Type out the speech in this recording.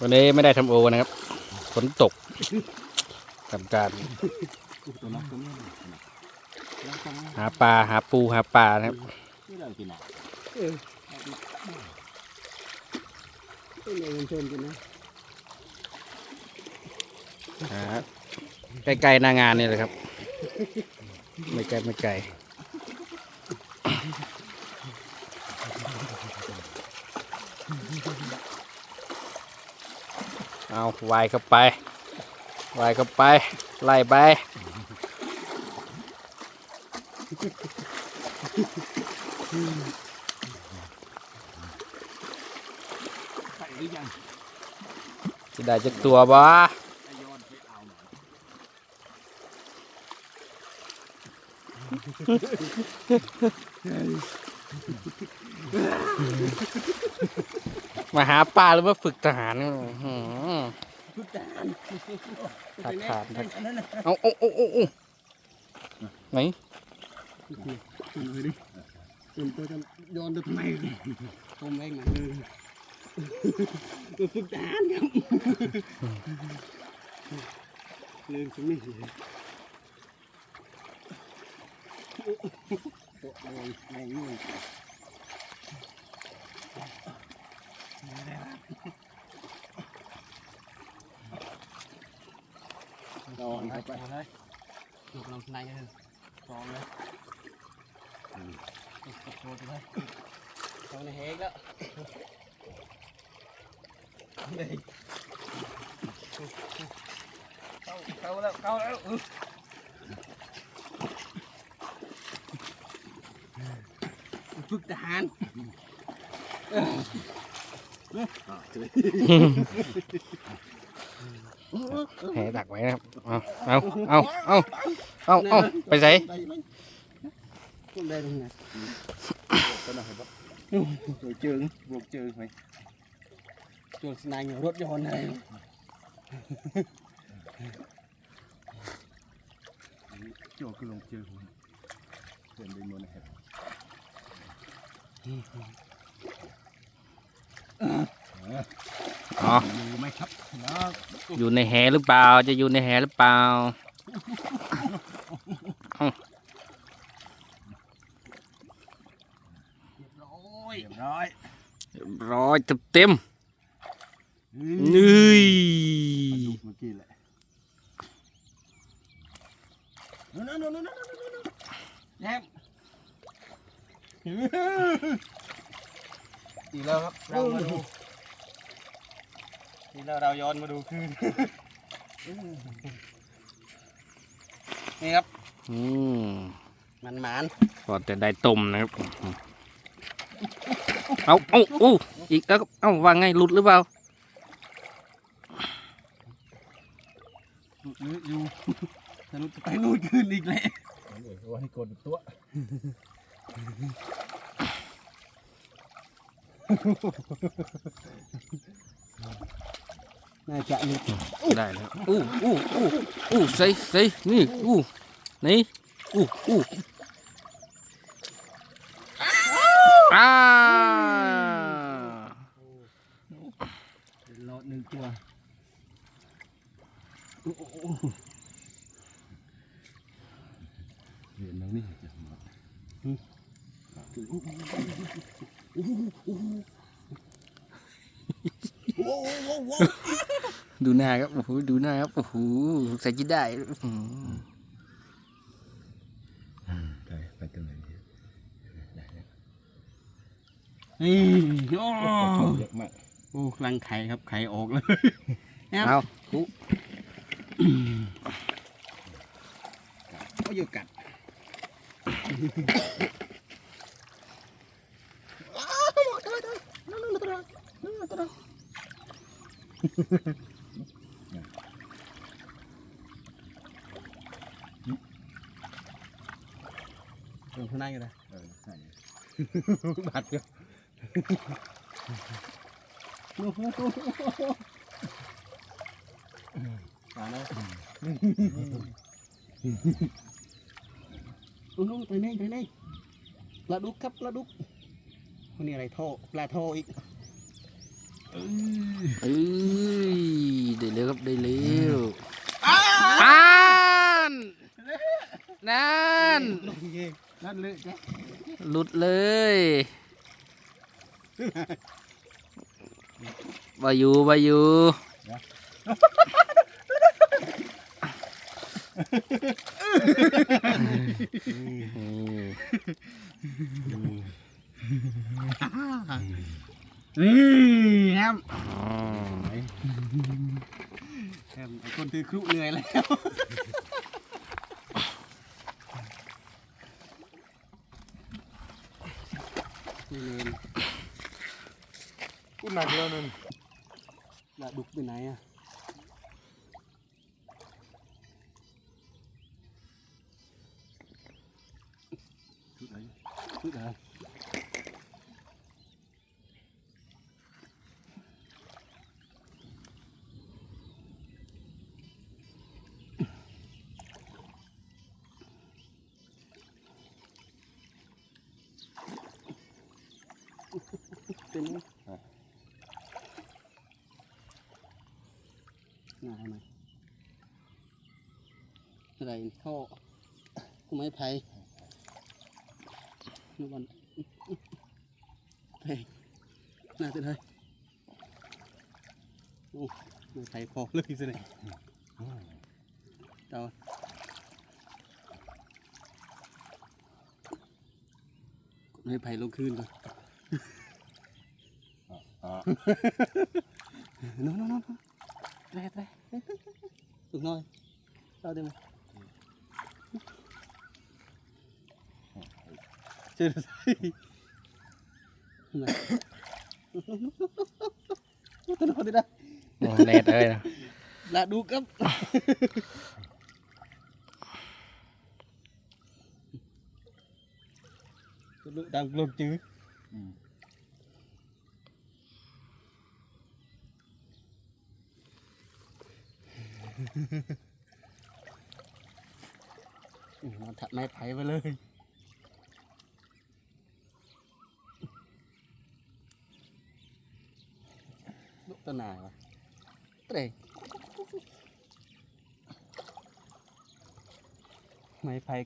วันนี้ไม่ได้ทำโอนะครับฝนตกทำการตัดหาปลาหาปูหาปลานะครับไกินอะเออเป็นเงินชนกันนะหาใกล้ๆหน้างานนี่แหละครับ ไม่ไกลไม่ไกล เอาวายเข้าไปวายเข้าไป ไล่ไป ใส่หรือยังจะได้จักตัวบ่ไอโยนไปเอาหน่อย มาหาปลาหรือว่าฝึกทหารเนี่ยอื้อหือทุกจานขาดขาดขาดอันนั้นนะเอาเอาเอาเอาเอาไหนตุ่มเลยดิตุ่มตัวจะย้อนตัวทำไมผมเองนะเลยตัวฝึกจานครับเรื่องสิ่งนี้ตัวมองมองนู่นนอนไปไป เลยถูกลงในเลยฟองเลยถูกกดโดนเลยตรงในเฮกแล้วเข้าเข้าแล้วเข้าแล้วฝึกทหาร แหดักไว้นะครับ เอาเอาเอาเอาเอาเอาไปใส่ได้ไหมผมได้ตรงไหนตัวนั้นครับบวกเจิงบวกเจิงไหมจนสนายรถยนต์อะไรโจคือลงเจิงเพื่อนเป็นมนนะครับอ๋ ออยู่ไหมครับอยู่ในแหหรือเปล่า จะอยู่ในแหหรือเปล่าร้อยเรียบร้อยเต็มเต็มนี่นี่ดูเมื่อกี้แหละนั่นนั่นนั่นนั่นนั่นแย้มอีกแล้วครับเรามาดู อีกแล้วเราย้อนมาดูคืน นี่ครับ อืมมันหมานก็จะได้ต้มนะครับ เอาเอาเอาอีกแล้วครับเอาว่าไงหลุดหรือเปล่าหรืออยู่สรุปจะไปนู่นคืนอีกแล้วเดี๋ยวให้กดตัว น่าจะหลุดได้แล้วอู้อู้อู้อู้ใส่ใส่นี่อู้นี่อู้อู้อ่ารอดหนึ่งตัวเรียนตรงนี้จะหมด ดูหน้าครับ โอ้โห ดูหน้าครับ โอ้โหใส่จะได้อื้อหือได้ไปตรงไหนดีได้นี่โอ้เยอะมากโอ้รังไข่ครับ ไข่ออกเลยเอาคุก็อยู่กัด ลงข้างในกันเลยเออใช่บาดเจ็บมาแล้วนุ่งไปนี่ไปนี่ปลาดุกครับปลาดุกวันนี้อะไรโทปลาโทอีกเอ้ยได้เร็วครับได้เร็วอ่านนั่น ลงเองนั่นเลยจ้ะหลุดเลยบาอยู่บาอยู่นี่นี่ครับอ๋อแอมไอ้คนถือครุเหนื่อยแล้ว นี่เลย กูหนักแล้วนั่นดาดุกไปไหนอะชุดไหนพูดอะไรเป็นไงง่ายไหมอะ ไรท่อไม้ไผ่นี่วันเพลงน่าจะได้โอ้ไม้ไผ่พอเลยสิเนี่ยเจ้าไม้ไผ่ลงคืนก่อนอ่าน้องน้องน้องแตรแตรสุกน้อยเจ้าได้ไหม เจอใส่ไหนตัวน้อยได้โอ้แดดเอ้ยนะ ละดูครับ ตัวดังกลมจื้ออืมอื้อมันถัดไม้ไผ่ไปเลยวหนวะเตะไม้ไผ่